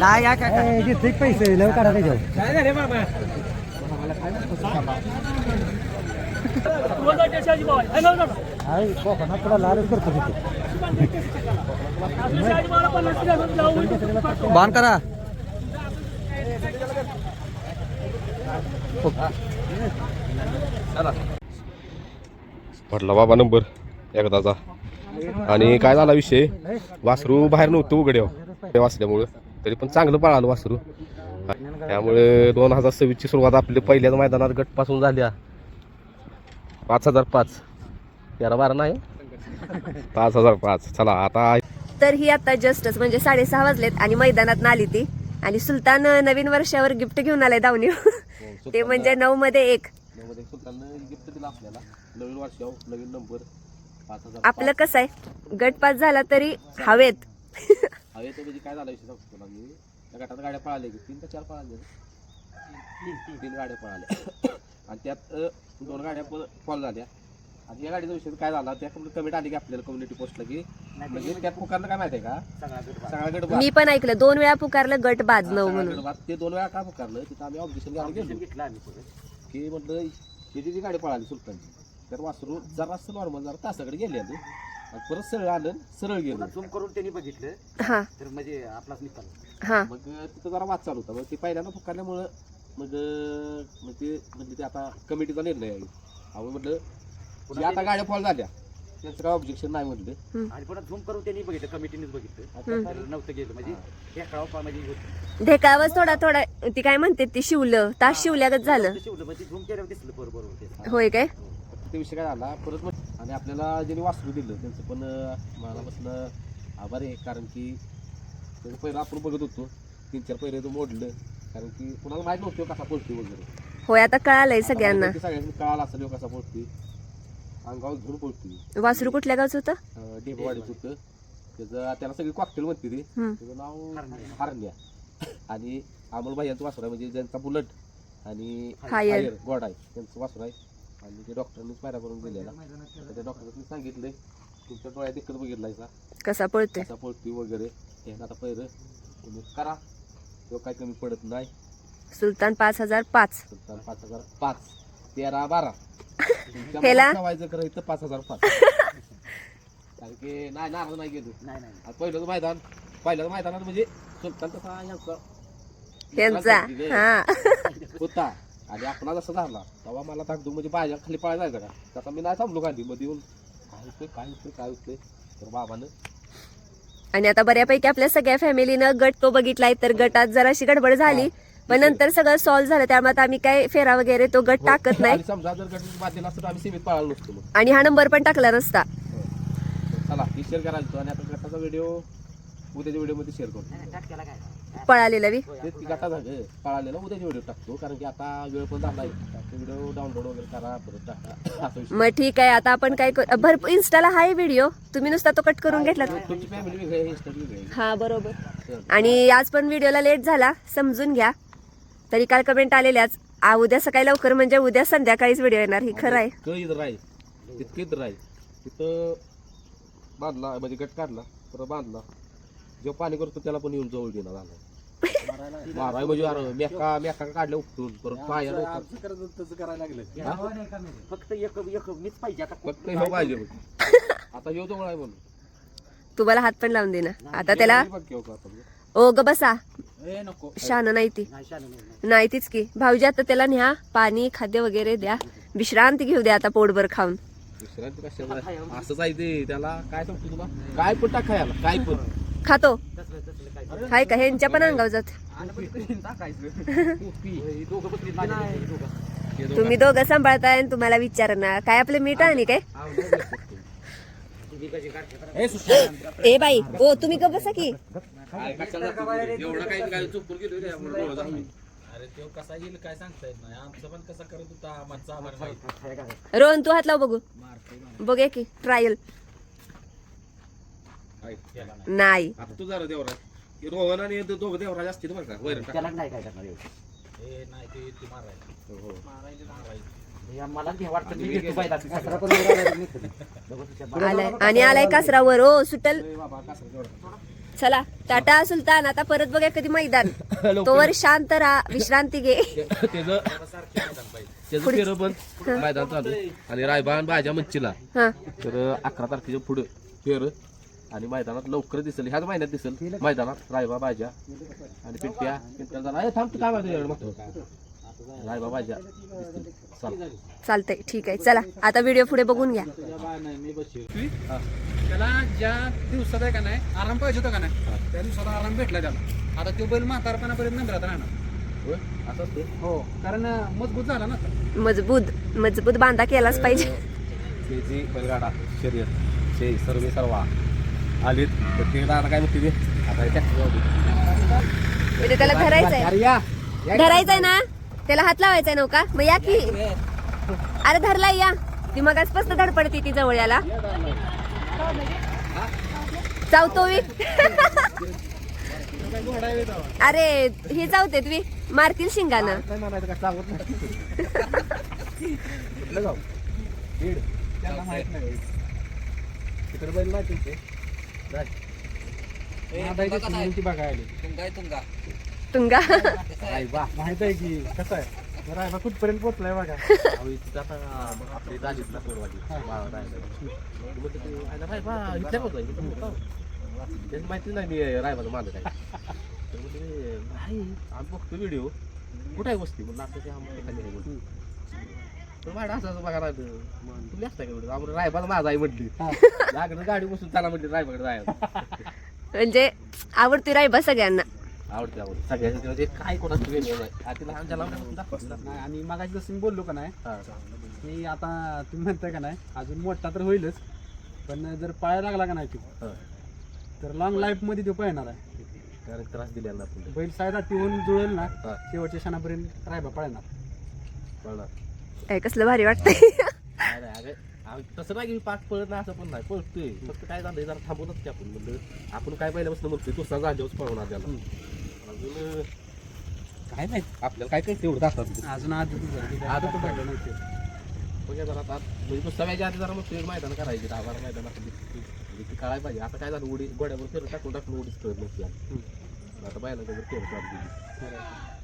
नाही या काय घेतले पैसे लव काढा आहे कोकणात तुला लालच करतो तिथे बॉन करा. म्हटला बाबा नंबर एकदाचा. आणि काय झाला विषय? वासरू बाहेर नव्हतं उघड्याव ते वाचल्यामुळं. तरी पण चांगलं पळालं वासरू. त्यामुळे दोन हजार सव्वीसची सुरुवात आपली पहिल्याच मैदानात गटपासून झाल्या पाच हजार पाच. तेरा बारा नाही? पाच हजार पाच. चला आता तर ही आता जस्टच म्हणजे साडेसहा वाजलेत आणि मैदानात आली ती. आणि सुलतान नवीन वर्षावर गिफ्ट घेऊन आलाय दावणी. ते म्हणजे नऊ मध्ये एक. गिफ्ट दिलं आपल्याला. नवीन वर्षाव नवीन नंबर आपलं कसं आहे? गट पास झाला तरी हवेत. हवे तर म्हणजे काय झालं विषय सांगतो तुला मी? त्या गटात गाड्या पळाल्या की तीन का चार पळाल्या तीन तीन गाड्या पळाल्या. आणि त्यात दोन गाड्या फॉल झाल्या. आणि या गाडीचा विषय काय झाला? त्या कमेंट आली की आपल्याला कम्युनिटी पोस्टला की? म्हणजे त्यात पुकारलं काय माहिती आहे का? सगळा गट. मी पण ऐकलं दोन वेळा पुकारलं गट बाद नऊ म्हणून. बाद. ते दोन वेळा का पुकारलं? तिथं आम्ही ऑब्जेक्शन घ्यायला गेलो. की म्हटलं त्याची जी गाडी पळाली सुलतानची तर वासरू जरासं नॉर्मल जरा तासाकडे गेले परत सरळ आलं सरळ गेलो. झूम करून त्यांनी बघितलं. हा. तर म्हणजे आपलाच निकाल हा. मग तिथं जरा वाद चालू होता. मग ते पहिल्यांदा पुकारल्यामुळं मग मग ते म्हणजे ते आता कमिटीचा निर्णय आहे. अहो म्हटलं जे आता गाड्या फॉल झाल्या त्यांचं काय ऑब्जेक्शन नाही म्हटलं. आणि पुन्हा झूम करून त्यांनी बघितलं कमिटीनेच बघितलं. तर नव्हतं गेलं. म्हणजे हे. कळावं म्हणजे ढेकावच थोडा थोडा ती काय म्हणते ती शिवलं. तास शिवल्यागत झालं. शिवलं. म्हणजे झूम केल्यावर दिसलं बरोबर होते. होय काय? ते विषय काय झाला परत मग आणि आपल्याला ज्यांनी वासरू दिलं त्यांचं पण मनापासून आभार आहे. कारण की त्याचं पहिलं आपण बघत होतो तीन चार पहिरे तो मोडलं. कारण की कुणाला माहीत नव्हतं कसा पळतो वगैरे. होय आता कळालंय सगळ्यांना. सगळ्यांनी कळाला असेल ह्यो कसा पळतोय अंगावर घेऊन पळतोय वासरू कुठल्या गावचं होतं? डेबवाडीच होतं. त्याचं त्याला सगळी कॉकटेल म्हणते ती. हम्म. त्याचं नाव हरण्या. आणि अमोल भाईयांचं वासर आहे म्हणजे ज्यांचा बुलट आणि फायर. फायर गोड आहे. त्यांचं वासर आहे. आणि ते डॉक्टरांनीच पायरा करून दिलेला. तर त्या डॉक्टरांनी सांगितलंय तुमच्या डोळ्यात देखील बघितलायचा कसा पळतोय? कसा पळतोय वगैरे हे आता पहिलं. तुम्ही करा. तो काय कमी पडत नाही. सुलतान पाच हजार पाच. सुलतान पाच हजार पाच. तेरा बारा. तुमच्या खरं इथं पाच हजार पाच. कारण की नाही नाराज नाही गेलो. नाही पहिलं मैदान. पहिल्याच मैदानात म्हणजे सुलतान तसा यांचा हा. होता. आणि आपला जसा झाला तेव्हा मला ताकदू म्हणजे बाहेर खाली पळायला जायचं का? तसा मी नाही थांबलो गांधी मध्ये येऊन. काय होतंय काय होतंय काय होतंय? तर बाबानं आणि आता बऱ्यापैकी आपल्या सगळ्या फॅमिलीनं गट तो बघितलाय तर गटात जराशी गडबड झाली. पण नंतर सगळं सॉल्व्ह झालं त्यामुळे आता आम्ही काय फेरा वगैरे तो गट टाकत नाही. आणि समजा जर गणपती बांधलेला असतो तर आम्ही सीमित पळालो नसतो मग. आणि हा नंबर पण टाकला नसता. चला ही शेअर करायचो आणि आता गटाचा व्हिडिओ उद्याच्या व्हिडिओमध्ये शेअर करतो टाटक्याला काय? पळालेला बी. तेच की गटा झालं. पळालेला उद्याच्या व्हिडिओ टाकतो. कारण की आता वेळ पण झाला व्हिडिओ डाउनलोड वगैरे करा परत टाका. असं विषय मग ठीक आहे आता आपण काय करू भरपूर इन्स्टाला हाय व्हिडिओ तुम्ही नुसता तो कट करून घेतला तुमची फॅमिली वेगळी आहे इंस्टा वेगळी आहे. हा बरोबर. आणि आज पण व्हिडिओला लेट झाला समजून घ्या. तरी काल कमेंट आलेल्याच आ उद्या सकाळी लवकर म्हणजे उद्या संध्याकाळीच व्हिडिओ येणार ही खरं आहे. क इथं राहील तितकं इथं राहील तिथं बांधला म्हणजे गट काढला परत बांधला. जेव्हा पाणी करतो त्याला पण येऊन जवळ घेणार झाला माराय म्हणजे अरे मेका मेका काढल्या उपटून परत पाया फक्त एक एक मीच पाहिजे आता. फक्त ह्यो पाहिजे बघ. आता ह्यो जवळ आहे म्हणून. तुम्हाला हात पण लावून देणार आता त्याला बघ हो का. ओ ग बसा. ए नको. शान नाही ती. नाही शान नाही. नाही तीच की. भाऊजी आता त्याला न्या. पाणी खाद्य वगैरे द्या. विश्रांती घेऊ द्या आता पोटभर खाऊन. विश्रांती कशाला? असंच आहे ते त्याला. काय सांगतो तुला? काय पण टाका याला काय पण. खातो. हाय का? ह्यांच्या पण अंगावर जात. हे हे तुम्ही दोघं सांभाळताय आणि तुम्हाला विचारणार. काय आपलं मीठ आणि काय? ए बाई. ओ तुम्ही ग बसा की. काय कशाला एवढं काय काय चुकून गेलो रे आपण डोळं झालं. अरे तो कसा येईल काय सांगता येत नाही. आमचं पण कसा करत होता आम्हाला आभार नाही रोहन तू हात लाव बघू. बघूया की ट्रायल. नाही. आता तू जरा देवराज रोहन आणि ते दोघं देवराज असतील बरं का? वैरण टाका. त्याला नाही काय करणार एवढं. हे नाही ते ती मारायला. हो, हो. मारायला हे मला घे वाटतं मी घेतो पण. आलाय. आणि आलाय कासरावर हो सुटल. चला टाटा सुलतान आता परत बघा कधी मैदान. तोवर शांत राहा विश्रांती घे. त्याचं त्याचं फेरं पण मैदान चालू. आणि रायबान बाजा मंचीला. हा. तर अकरा तारखेच्या पुढे फेर. आणि मैदानात लवकर दिसेल. ह्याच महिन्यात दिसेल. मैदानात रायबा बाजा आणि पिंट्या. पिंट्या झाला थांब काय माहिती महत्त्व रायबा बाजा चालतंय ठीक आहे. चला आता व्हिडिओ पुढे बघून घ्या. त्याला ज्या दिवसात आहे का नाही आराम पाहिजे होता का नाही त्या दिवसात आराम भेटला त्याला. आता तो बैल म्हातारपणापर्यंत नंबरात राहणार? असं हो. कारण मजबूत झाला ना. मजबूत मजबूत बांधा केलाच पाहिजे. त्याची बैलगाडा शर्यत ते सर्व सर्वा आलीत. तर ते दादा काय म्हणते ते? आता. म्हणजे त्याला धरायचंय. या. धरायचंय ना? त्याला हात लावायचाय नव्हता? मग या की. अरे धरलाय या. ती मग स्पष्ट धडपडती ती जवळ याला. चावतो मी अरे हे चावते तुम्ही मारतील शिंगानं. माहीत नाही. तुंगा माहीत आहे की कसं आहे? बरं आहे बा, कुठपर्यंत पोहोचलाय बघा. अहो, इथं आता आपली दाजीत ना पोरवाली बाळा राहिला मग ते आयला रायबा माहिती नाही मी रायबाचं माझं काय आम्ही बघतो व्हिडिओ. कुठे आहे वस्ती? म्हणून आता ते बघा तुम्ही असता का आम्हाला रायबाला माझा आई म्हटली. लागलं गाडी बसून त्याला म्हटली रायबाकडे जायला. म्हणजे आवडती राय बा सगळ्यांना. आवडते आवडते. सगळ्यांचं म्हणजे काय कोणाचं वेगळं नाही आता आणि मग जसं मी बोललो का नाही हा. की आता तुम्ही म्हणताय का नाही अजून मोठा तर होईलच पण जर पाया लागला का नाही तो हा. तर लॉंग लाईफमध्ये तो पळणार आहे. कारण त्रास दिलेला आपण. बैल सायदा होऊन जुळेल ना शेवटच्या क्षणापर्यंत रायबा पळणार. कळणार काय कसलं भारी वाटतंय. नाही नाही अगं आम्ही तसं नाही की मी पाच पळत नाही असं पण नाही. पळतोय. फक्त काय झालं जरा थांबवलंच की आपण. म्हणलं आपण काय पहिल्यापासून म्हणतोय दुसरा जागेवर पळवणार त्याला. अजून काय नाही. आपल्याला काय काय तेवढं दाखवत अजून? आज आजच पण पडलं नव्हते. म्हणजे जरा आता. म्हणजे दुसऱ्या व्याच्या आधी जरा मग मैदान करायचे दहा बारा मैदान असं ती कळायला पाहिजे. आता काय झालं उडी गोड्यावर फिरत टाकून टाकून उडीच कळत नसते आता बायला त्यावर फेर चालू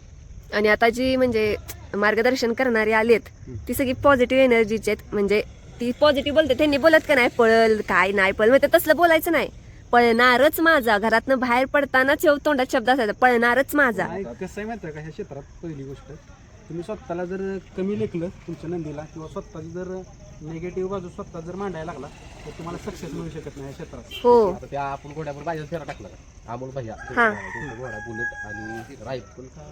आणि आता जी म्हणजे मार्गदर्शन करणारी आलेत ती सगळी पॉझिटिव्ह एनर्जीची आहेत. म्हणजे ती पॉझिटिव्ह बोलते त्यांनी बोलत का नाही पळल काय नाही पळल. म्हणजे तसलं बोलायचं नाही. पळणारच माझा. घरातनं बाहेर पडतानाच येऊ तोंडात शब्द असायचा पळणारच माझा. नाही, कसं आहे माहिती आहे का? ह्या क्षेत्रात पहिली गोष्ट तुम्ही स्वतःला जर कमी लेखलं तुमच्या नंदीला किंवा स्वतःची जर निगेटिव्ह बाजू स्वतः जर मांडायला लागला तर तुम्हाला सक्सेस मिळू शकत नाही या क्षेत्रात. हो. आता त्या आपण घोड्यावर बायचा फेरा टाकला का? अमोल भैया. हा. घोडा बुलेट आणि रायफल का?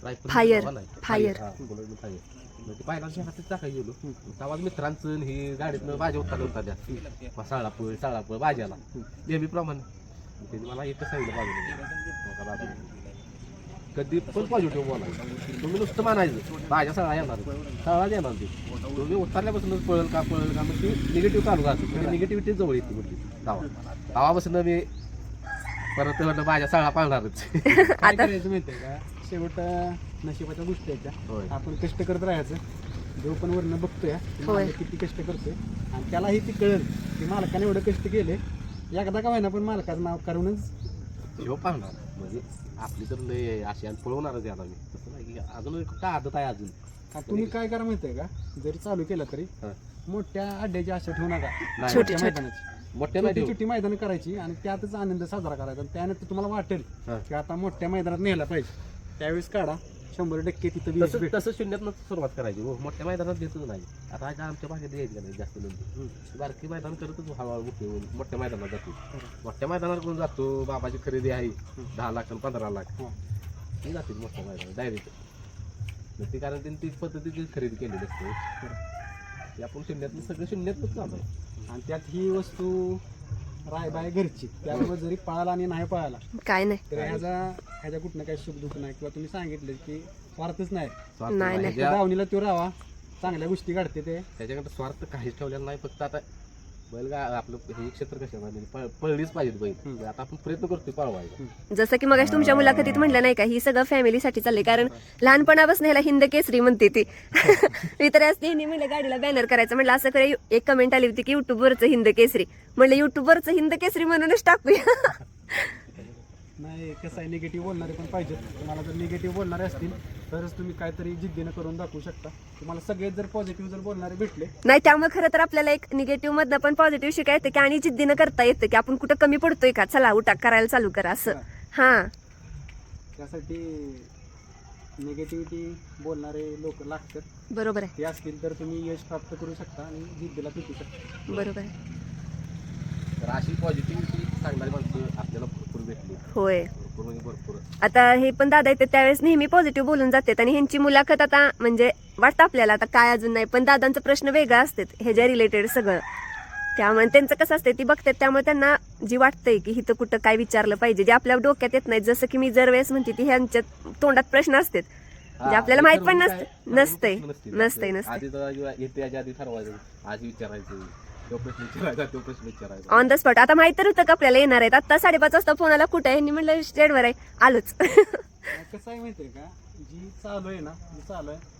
फायर गेलो. तेव्हा मित्रांचं आणि हे गाडीतनं भाज्या उत्तर होता त्या. मग साळा पळ साळा पळ भाज्याला नेहमीप्रमाणे त्यांनी मला एकच सांगितलं बाजूला कधी पण पॉझिटिव्ह बोलायचं तुम्ही नुसतं मानायचं भाज्या सगळा येणार सगळा येणार ते तुम्ही उतरल्यापासूनच पळल का पळल का? मग ती निगेटिव्ह चालू राहते. निगेटिव्हिटी जवळ येते म्हटली तवा तवापासून मी परत म्हटलं भाज्या सगळा पाळणारच. काय आहे शेवट अं, नशिबाच्या गोष्टी आहेत होय. त्या आपण कष्ट करत राहायचं. जो पण वरनं बघतोय. की होय. मालक किती कष्ट करतोय. आणि त्यालाही ती कळेल की मालकाने एवढं कष्ट केले. एकदा का होईना पण मालकाचं नाव करूनच ह्यो पाळणार म्हणजे आपली तर लय अशी आणि पळवणारच याला मी. तसं नाही की अजून कुठं आदत आहे अजून? आता तुम्ही काय करा माहितीये का? जरी चालू केलं तरी हा. मोठ्या अड्ड्याची आशा ठेवू नका. नाही, छोटी- मोठ्या मैदानाची. मोठ्या छोटी मैदान करायची आणि त्यातच आनंद साजरा करायचा. आणि त्यानंतर तुम्हाला वाटेल हा. की आता मोठ्या मैदानात नेला पाहिजे. त्यावेळेस काढा. शंभर टक्के तिथं वीस तसं भेट तसं शून्यातनं सुरुवात करायची. हो मोठ्या मैदानात देतच नाही. आता आज आमच्या भागात यायचं नाही जास्त नंतर. बारकी मैदान करतच हळूहळू मोठे होऊन मोठ्या मैदानात जातो. मोठ्या मैदानात कोण जातो? बाबाची खरेदी आहे. दहा लाख आणि पंधरा लाख. हा. ती जातील मोठ्या मैदानात डायरेक्ट ते कारण त्यांनी तीच पद्धतीची खरेदी केलेली असते. ते आपण शून्यातनं सगळं शून्यातच चालू आहे. आणि त्यात ही वस्तू रायबाय घरची. त्यामुळे जरी पळाला आणि नाही पळाला काय नाही. तर ह्याचा ह्याच्या कुठनं काही सुख दुःख नाही. किंवा तुम्ही सांगितलं की स्वार्थच नाही. स्वार्थ नाही, नाही. त्या दावणीला तो राहावा. चांगल्या गोष्टी घडते ते. त्याच्याकडे स्वार्थ काहीच ठेवलेला नाही. फक्त आता बैल गा आपलं हे क्षेत्र कशा पळलीच पाहिजे बैल. आता आपण प्रयत्न करतोय पळवायचा जसं की मग तुमच्या मुलाखतीत म्हटलं नाही का ही सगळं फॅमिलीसाठी चाललंय. कारण लहानपणापासून ह्याला हिंद केसरी म्हणते ती. मी तर आज म्हणलं गाडीला बॅनर करायचं. म्हटलं असं करे एक कमेंट आली होती की युट्यूबवरचं हिंद केसरी. म्हणलं युट्यूबवरचं हिंद केसरी म्हणूनच टाकूया. नाही कसं आहे निगेटिव्ह बोलणारे पण पाहिजेत. तुम्हाला जर निगेटिव्ह बोलणारे असतील तरच तुम्ही काहीतरी जिद्दीनं करून दाखवू शकता. तुम्हाला सगळेच जर पॉझिटिव्ह जर बोलणारे भेटले नाही त्यामुळे खरं तर आपल्याला एक निगेटिव्ह मधनं पण पॉझिटिव्ह शिकाय येतं की आणि जिद्दीनं करता येतं की आपण कुठं कमी पडतोय का? चला उठा करायला चालू करा असं. हा. त्यासाठी निगेटिव्हिटी बोलणारे लोक लागतात. बरोबर आहे. ते असतील तर तुम्ही यश प्राप्त करू शकता आणि जिद्दीला पिटू शकता. बरोबर आहे. तर अशी पॉझिटिव्हिटी सांगणारी माणसं आपल्याला भेटली. होय. भरपूर म्हणजे भरपूर. आता हे पण दादा येते त्यावेळेस नेहमी पॉझिटिव्ह बोलून जातात आणि ह्यांची मुलाखत आता म्हणजे वाटतं आपल्याला आता काय अजून नाही पण दादांचा प्रश्न वेगळा असतात ह्याच्या रिलेटेड सगळं. त्यामुळे त्यांचं कसं असतं ती बघतात त्यामुळे त्यांना जी वाटतंय की इथं कुठं काय विचारलं पाहिजे जे आपल्या डोक्यात येत नाही जसं की मी जर वेळेस म्हणते ती ह्यांच्या तोंडात प्रश्न असतात. म्हणजे आपल्याला माहीत पण नसतं नसतंय नसतंय नसतंय. आधी तर जेव्हा येते याच्या आधी ठरवायचं आज विचारायचं. तो प्रश्न विचारायचा तो प्रश्न विचारायचा ऑन द स्पॉट आता माहीत तर होतं का आपल्याला येणार आहेत? आता साडेपाच वाजता फोन आला. कुठं आहे? म्हणलं स्टेडवर आहे. आलोच. कसं आहे माहिती आहे का? जी चालू आहे ना जी चालू आहे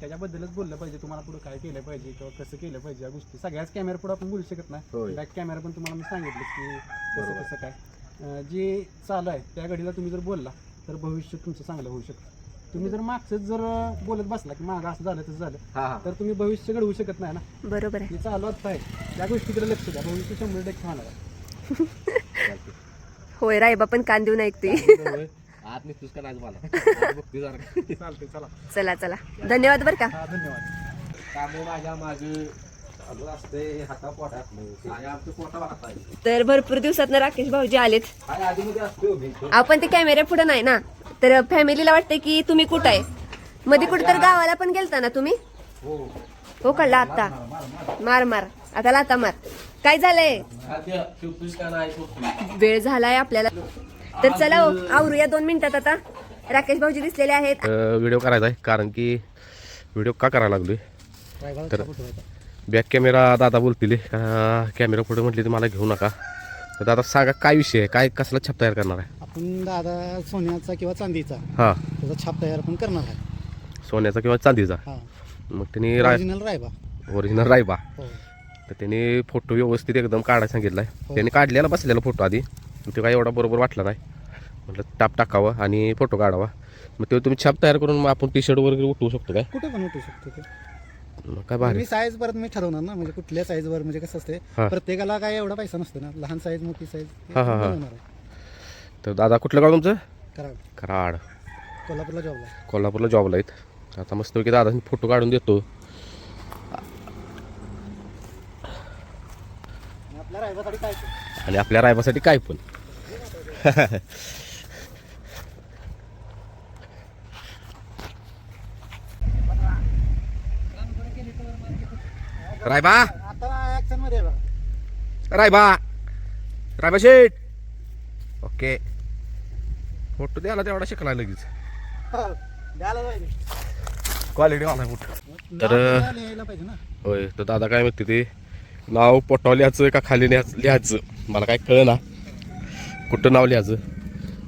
त्याच्याबद्दलच बोललं पाहिजे. तुम्हाला पुढे काय केलं पाहिजे किंवा कसं केलं पाहिजे या गोष्टी. सगळ्याच कॅमेरा पुढे आपण बोलू शकत नाही. बॅक कॅमेरा पण तुम्हाला मी सांगितलं की कसं बरोबर. कसं काय. अं, जे चालू आहे त्या घडीला तुम्ही जर बोलला तर भविष्य तुमचं चांगलं होऊ शकतं. तुम्ही जर मागचं जर बोलत बसला की मागं असं झालं तसं झालं हा हा. तर तुम्ही भविष्य घडवू शकत नाही ना? बरोबर आहे. चालू आता आहे. त्या गोष्टीकडे लक्ष द्या. भविष्य शंभर टक्के होणार आहे. होय रायबा पण कान देऊन ऐकते होय. आत निघतोस का नाही मला आज बघतोय जरा. चालते चला. चला चला. धन्यवाद बरं का. हा धन्यवाद. कामं माझ्या मागे तर भरपूर दिवसात राकेश भाऊजी आलेत. आपण ते कॅमेऱ्या पुढे नाही ना? तर फॅमिलीला वाटतंय की तुम्ही कुठं आहे? मध्ये कुठं तर गावाला पण गेलता ना तुम्ही? हो कळला आता मार मार. आता लाता मार. काय झालंय? वेळ झालाय आपल्याला. तर चला हो, आवरूया दोन मिनिटात आता. राकेश भाऊजी दिसलेले आहेत. व्हिडिओ करायचा आहे कारण की व्हिडिओ का करायला लागलोय? तर बॅक कॅमेरा दादा बोलतील कॅमेरा पुढे म्हटले तर मला घेऊ नका. तर दादा सांगा काय विषय आहे? काय कसला छाप तयार करणार आहे? आपण दादा सोन्याचा किंवा चांदीचा हा. त्याचा छाप तयार पण करणार आहे. सोन्याचा किंवा चांदीचा? हा. मग त्यांनी राय ओरिजिनल रायबा. ओरिजिनल रायबा. हो. तर त्यांनी फोटो व्यवस्थित एकदम काढायला सांगितलाय त्यांनी काढलेला बसलेला फोटो आधी. पण ते काय एवढा बरोबर वाटला नाही. म्हटलं टाप टाकावं आणि फोटो काढावा. मग ते तुम्ही छाप तयार करून मग आपण टी शर्ट वगैरे उठवू शकतो काय? कुठे पण उठू शकतो ते. मग काय भारी. मी साईज परत मी ठरवणार ना म्हणजे कुठल्या size वर म्हणजे कसं हा. असते प्रत्येकाला काय एवढा पैसा नसतो ना लहान साईज मोठी साईज हा, हा, हा. तर दादा कुठलं गाव तुमचं? करा कराड. कोल्हापूरला जॉबला कोल्हापूरला जॉबला आहेत. आता मस्तपैकी दादा फोटो काढून देतो. आपल्या रायबासाठी काय? आणि आपल्या रायबासाठी काय पण. रायबा. आता ऍक्शनमध्ये आहे बघा. रायबा. रायबा शेठ. ओके फोटो द्यायला तेवढा शिकला लगेच. हा, द्यायला पाहिजे क्वालिटी वाला फोटो तर नाव लिहायला पाहिजे ना. होय तर दादा काय म्हणते ते? नाव पोटाव लिहायचं का खाली लिहायचं? लिहायचं. मला काय कळ ना कुठं नाव लिहायचं?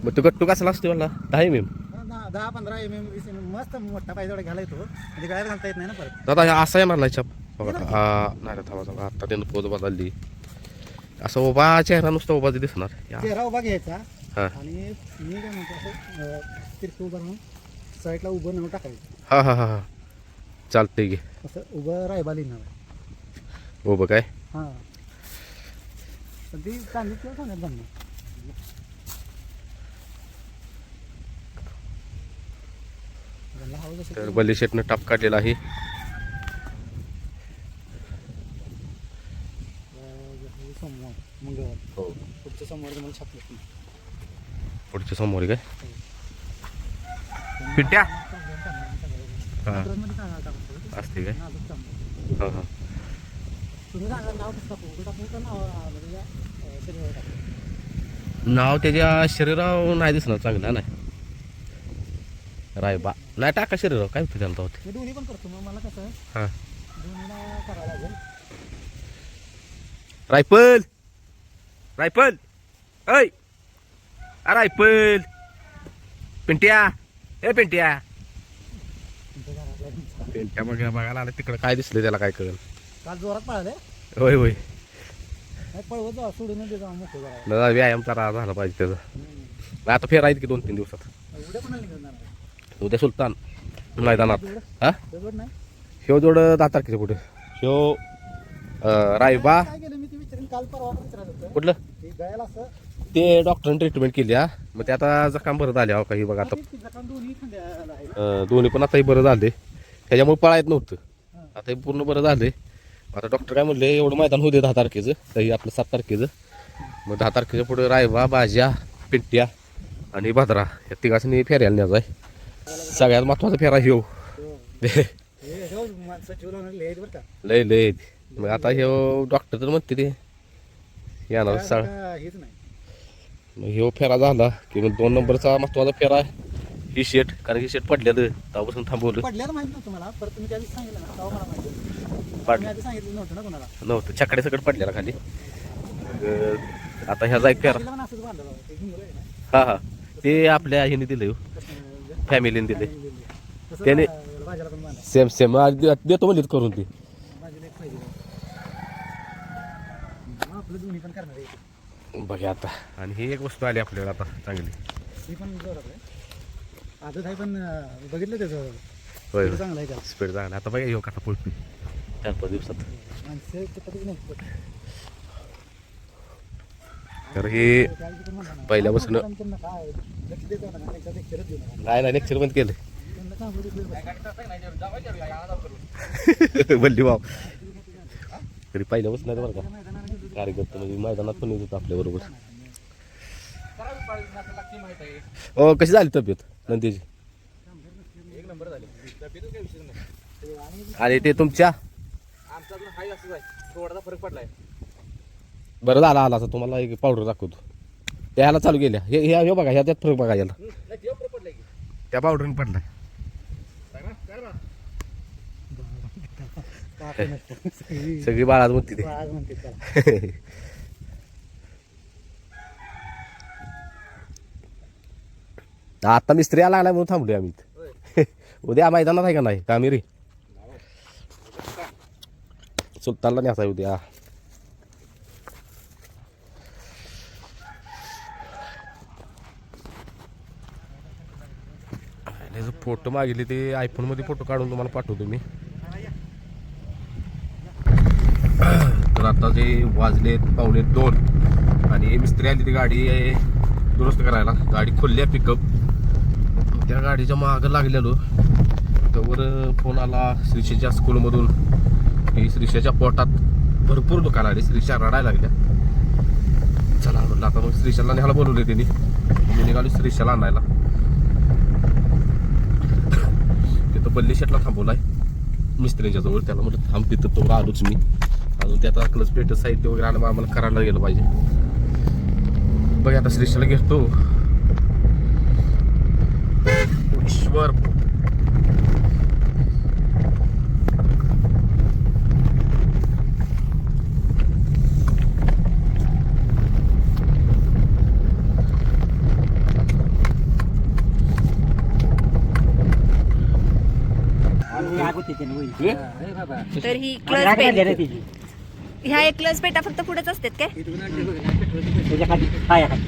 मग तो गट्टू कसला असतो मला दहा एम एम दहा दहा पंधरा एम एम वीस एम एम मस्त मोठा पाहिजे एवढा घालायचो. म्हणजे गळ्यात घालता येत नाही ना परत. दादा हे असा येणार नाही छाप बघा आ, नाही रे थांबा थांबा. आता त्यानं पोज बदलली. असं उभा चेहरा नुसता उभा दिसणार. चेहरा उभा घ्यायचा. हा. आणि मी काय म्हणतो असं तिरकं उभं राहून साईडला उभं नाव टाकायचं. हा हा हा हा. चालतंय की. असं उभं लिहिणार उभं काय? हां. ती किंवा सोन्यात बांधणार त्यांना हवं जसं तर की- बल्ली शेटनं टाप काढलेला आहे अं, जसं की सोमवार मंगळवार. हो. पुढच्या सोमवार तुम्हाला छापलं पुढच्या समोर काय? पिट्ट्या हा. असते काय? हा हा. नाव म्हणजे नाव त्याच्या शरीरावर नाही दिसणार चांगलं नाही. रायबा. नाही टाका शरीरावर. काय होतं त्यांना होते? मी दोन्ही पण करतो. मग मला कसं हा. दोन्हीला करावं लागेल. रायफल रायफल ऐ रायफल पिंट्या ए पिंट्या पिंट्या मग बघायला आलं तिकडं काय दिसलं त्याला काय कळलं. काल जोरात पळाले? होय होय. पळवत जा सोडून दे जा मोठं जरा. जरा व्यायाम जरा झाला पाहिजे त्याचा. आता फेरायचं की दोन तीन दिवसात उद्या पण उद्या सुलतान मैदानात. हा? तेवढं नाही? ह्यो जोड दहा पुढे ह्यो अं, रायबा. केलं परवा पण होतं. कुठलं? ते गायला असं. ते डॉक्टरने ट्रीटमेंट केली हा? मग ते आता जखाम बरं झाले हो काही बघा आता. ते जखम दोन्ही खांद्याला आहे. अं, दोन्ही पण आताही बरं झाले. त्याच्यामुळे पळायत नव्हतं. आता हे पूर्ण बरं झाले. आता डॉक्टर काय म्हणले एवढं मैदान होते दहा तारखेचं. तरी आपलं सात तारखेचं. मग दहा तारखेच्या पुढे रायबा बाज्या पिंट्या आणि भाद्रा या तिघांनी फेऱ्याला न्यायचा आहे. सगळ्यात महत्त्वाचा फेरा ह्यो. हे हो, माणसं चिवलं लिहायचं बरं का. लय लय. मग आता ह्यो डॉक्टर तर म्हणते ते साळ आता हेच नाही. मग ह्यो फेरा झाला की मग दोन नंबरचा महत्त्वाचा फेरा आहे. ही शेट कारण की शेट पडलेलं तेव्हापासून थांबवलं. पडल्याला माहीत नव्हतं मला परत तुम्ही त्या दिवशी सांगितलं ना तेव्हा मला माहिती आधी सांगितलं नव्हतं ना कोणाला. नव्हतं. छकडे सगळं पडलेला खाली. मग, आता ह्याचा एक फेरा. तिला पण असंच बांधलं होतं. ते आहे ना. हा हा. ते आपल्या ह्याने दिलं फॅमिलीने दिले. त्याने- बा- भाज्याला पण बांधा सेम सेम आज दे- देतो म्हणलीत करून ती भाजीला एक पाहिजे मग आपलं दोन्ही पण करणार आहे बघा आता. आणि ही एक वस्तू आली आपल्याला आता चांगली. ही पण आहे. आता काही पण बघितलं त्याचं. होय ते चांगलं आहे का? स्पीड चांगला आता बघा ह्यो कसा पळतो चार पाच दिवसात. तर हे. पहिल्यापासून. नाही नाही लेक्चर बंद केलं. बल्ली भाव. तरी पहिल्यापासून नाही बरं का? कार्यकर्ते म्हणजे मैदानात पण येत होतं आपल्या बरोबर. कशी झाली तब्येत नंदीची आणि ते तुमच्या? थोडासा फरक पडलाय बरं झाला आला असं तुम्हाला एक पावडर दाखवतो. त्याला चालू केल्या. हे ह्या बघा ह्या त्यात फरक बघा याला. त्या पावडरने पडलाय कापी नसतं. सगळी बाळात म्हणते ते. आज म्हणते त्याला. आता मिस्त्री आला लागलाय म्हणून थांबलोय आम्ही इथं. उद्या मैदानात आहे का नाही? कामिरी सुलतानला न्यासा आहे उद्या. फोटो मागितले ते आयफोनमध्ये फोटो काढून तुम्हाला पाठवतो मी. तर आता जे वाजले पावले दोन आणि मिस्त्री आली ती गाडी आहे दुरुस्त करायला. गाडी खोलली आहे पिकअप त्या गाडीच्या मागं लागलेलो. त्यावर फोन आला श्रीशेच्या स्कूलमधून की श्रीशेच्या पोटात भरपूर दुकान आली श्रीषा रडायला लागल्या. चला म्हटलं आता मग श्रीषाला न्यायला बोलवले त्यांनी. मी निघालो श्रीशाला आणायला. तिथं बल्ली शेटला थांबवलाय. मिस्त्रींच्या जवळ त्याला म्हटलं थांब तिथं तो आलोच मी. अजून त्याचा क्लच पेट साहित्य वगैरे आलं आम्हाला करायला गेलं पाहिजे. बघ आता श्रीशाला घेतो ईश्वर. तर ही क्लच ह्या एक क्लच पेटा फक्त पुढेच असतात काय? त्याच्याखाली. पायाखाली.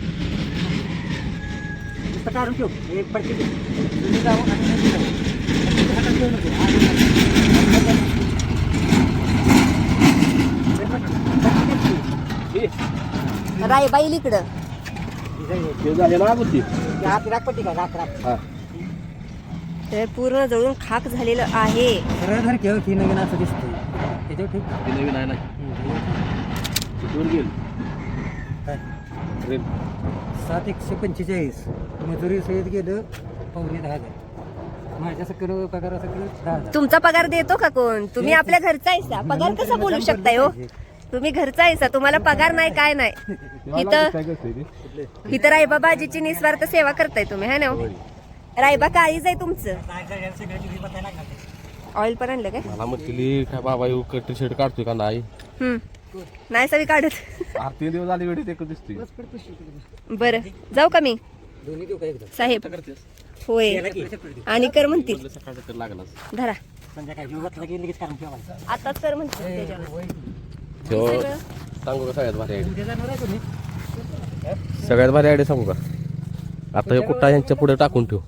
नुसतं काढून ठेव. एक पडकी ठेव. तुम्ही जाऊ आणि हातात नको. रायबाईल इकडं. हे झाले ना होती ते हात राख पट्टी का राख राख. हा. तर पूर्ण जळून खाक झालेलं आहे. सरळ धर ठेव ती नवीन असं दिसतंय. त्याच्यावर ते नवीन आहे ना. काय? सात एकशे पंचेचाळीस. मजुरी सहित गेलं पावणे दहा हजार. माझ्या सगळं पगार सगळं दहा हजार. तुमचा पगार देतो का कोण? तुम्ही आपल्या घरचा आहेसा. पगार कसा बोलू शकताय हो? तुम्ही घरचा आहेसा. तुम्हाला पगार नाही काय नाही. इथं इथं रायबा बाजीची निस्वार्थ सेवा करताय तुम्ही है ना हो? रायबा काळीज आहे तुमचं. ऑइल पण आणलं काय? मला म्हटली काय बाबा येऊ कट शर्ट काढतोय का नाही? हम्म. नाही सवी काढत. आठ तीन दिवस झाले वेळी दिसते बरं जाऊ का मी? दोन्ही देऊ का एकदम साहेब. होय. आणि कर म्हणतील लागलाच. धरा. आताच कर म्हणतील त्याच्यावर. तो सगळं. सांगू का सगळ्यात भारी आयडिया? सगळ्यात भारी आयडिया सांगू का? आता हे कुठा यांच्या पुढे टाकून ठेव.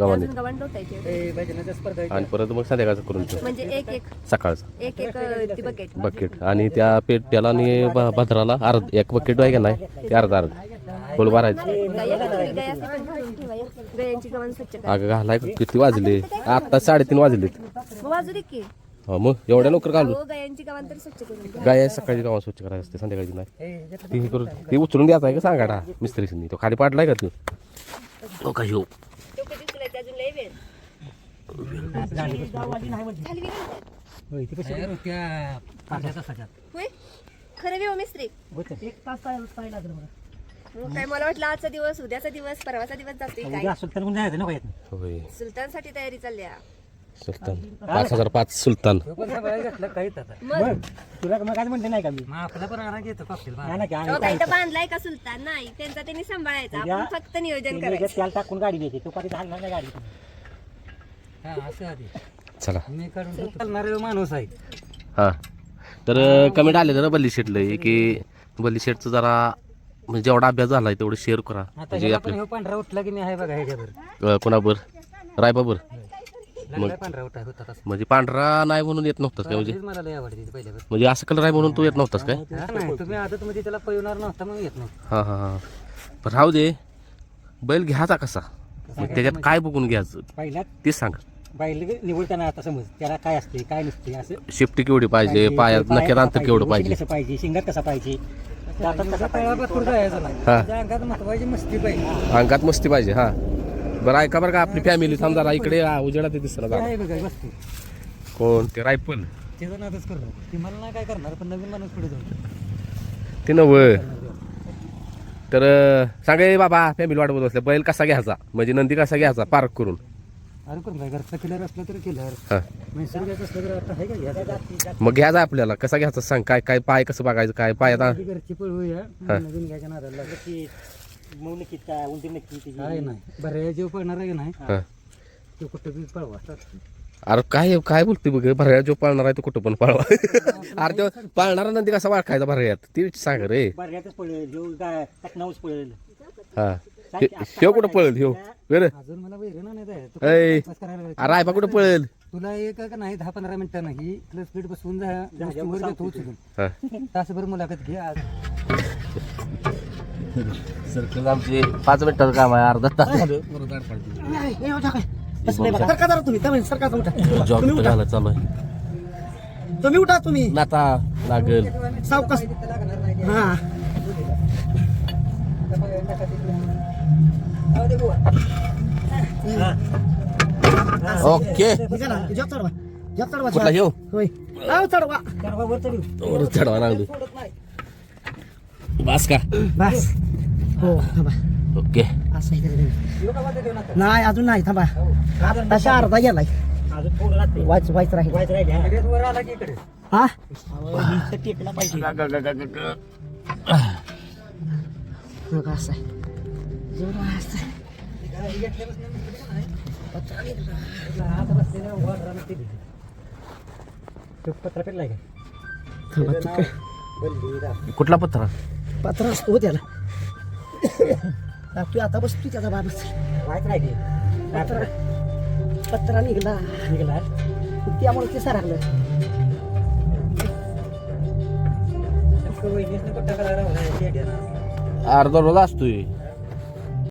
अजून गव्हाण आहेत. आणि परत मग संध्याकाळचं करून ठेव म्हणजे एक एक सकाळचं एक एक अं, ती बकेट बकेट आणि त्या पेट्याला आणि भ- भद्राला अर्ध एक बकेट आहे का नाही ते अर्ध अर्ध फुल भरायचं गयांची गव्हाण स्वच्छ करा अगं घालाय किती वाजले आता साडेतीन वाजलेत मग दे की हा मग एवढ्या लवकर घालू हो गयांची गव्हाण तर स्वच्छ करून घ्या. गाय सकाळी गावात स्वच्छ करायचं असते संध्याकाळची नाही ती हे करून ते उचलून द्यायचं आहे का सांगा ना मिस्त्रीशी तो खाली पाडलाय का तू हो का तो कधी उचलायचा अजून लय वेळ होय खरं हो मिस्त्री होतं. एक तास काय काय लागलं बघा मग काय मला वाटलं आजचा दिवस उद्याचा दिवस परवाचा दिवस जातोय काय होय सुलतानसाठी तयारी चालल्या सुलतान पाच हजार पाच सुलतान. मग तुला मग काय म्हणते नाही का मी नाही की अहो, बांधलाय का सुलतान नाही त्यांचा त्यांनी सांभाळायचा आपण फक्त. नियोजन करायचं. त्याला टाकून गाडी द्यायची तो कधी घालणार नाही गाडी चला. मी माणूस आहे हां. तर कमेंट आले जरा बल्ली शेटलं की बल्ली शेटचं जरा म्हणजे जेवढा अभ्यास झालाय तेवढं शेअर करा. म्हणजे ह्यो पांढरा उठला की नाही आहे बघा ह्याच्यावर. कोणाबर? रायबाबर? म्हणजे पांढरा नाही म्हणून येत नव्हतास काय म्हणजे? म्हणजे असं कलर आहे म्हणून तू येत नव्हतास काय? हा, नाही तुम्ही आदत मध्ये त्याला पळवणार नव्हता मग येत नव्हतं. हां हां हां. पण राहू दे. बैल घ्यायचा कसा? मग त्याच्यात काय बघून घ्यायचं? पहिला ते सांग. बैल निवडताना आता समज त्याला काय असते काय नसते असं शेफ्टी केवढी पाहिजे पायात नक्की अंतर केवढं पाहिजे? कसं पाहिजे शिंगात कसा पाहिजे? दातात कसा पाहिजे? हा. अंगात महत्वाची मस्ती पाहिजे. अंगात मस्ती पाहिजे हा. बरं ऐका बरं का आपली फॅमिली थांब जरा इकडे आ, उजेडात ते दिसलं जरा. आहे बघा वस्तू कोण? ते रायफल. त्याचा नादच करू ती मला नाही काय करणार पण नवीन माणूस पुढे जाऊ ते नव तर सांगे बाबा फॅमिली वाट बसल्या बैल कसा घ्यायचा? म्हणजे नंदी कसा घ्यायचा? पार्क करून. अरे करून काय घरचा किलर असला तर किलर हा. नैसर्गिक असलं तर आता आहे का घ्यायचा? मग घ्यायचा आपल्याला. कसा घ्यायचा सांग? काय काय पाय कसं बघायचं? काय पायात आ- घरची पळवूया. नवीन घ्यायच्या नादाला. लागलं मऊ नक्की काय उंची नक्की काय नाही. बरं जीव पळणार आहे की नाही? हा. तो कुठं बी पळवा. अरे काय काय बोलते बघ भरया जो पाळणार आहे तो कुठं पण पाळवा. अरे तो पाळणारा नंदी कसा वाळखायचा भरयात ते सांग रे. पळेल जो पळेल. हा. ह्यो कुठं पळेल ह्यो? बरं अजून मला वैरण नाही जायचं. तू ऐ बस करायला लागला. अरे आयबा कुठं पळेल? तुला एक का नाही दहा पंधरा मिनिटं नाही क्लच स्पीड बसवून जा वस्तीवर घेतो उचलून. हा. तासभर मुलाखत घे आज. सर्कल आमचे पाच मिनिटाचं काम आहे अर्धा तास जॉब घाला चालू आहे. तुम्ही उठा तुम्ही. नाता लागल. सावकाश. हा. ओके. निघा ना जॉब चढवा. जॉब चढवा कुठला घेऊ? होय. आव चढवा. वर चढवा लागलो. बस का? बस. हो थांबा. ओके. असं नाही अजून नाही थांबा. तशा अर्धा गेलाय. वाच वाच राहील. हा. टेकला पाहिजे बघा असं. पत्र पेटलाय का? कुठला पत्रा? पत्रा असतो हो त्याला. तू आता बसतो त्याचा बाबस वाईट राहिले पत्रा पत्रा निघला. निघाला? त्यामुळे ते सरकलं अर्धा रोज असतोय.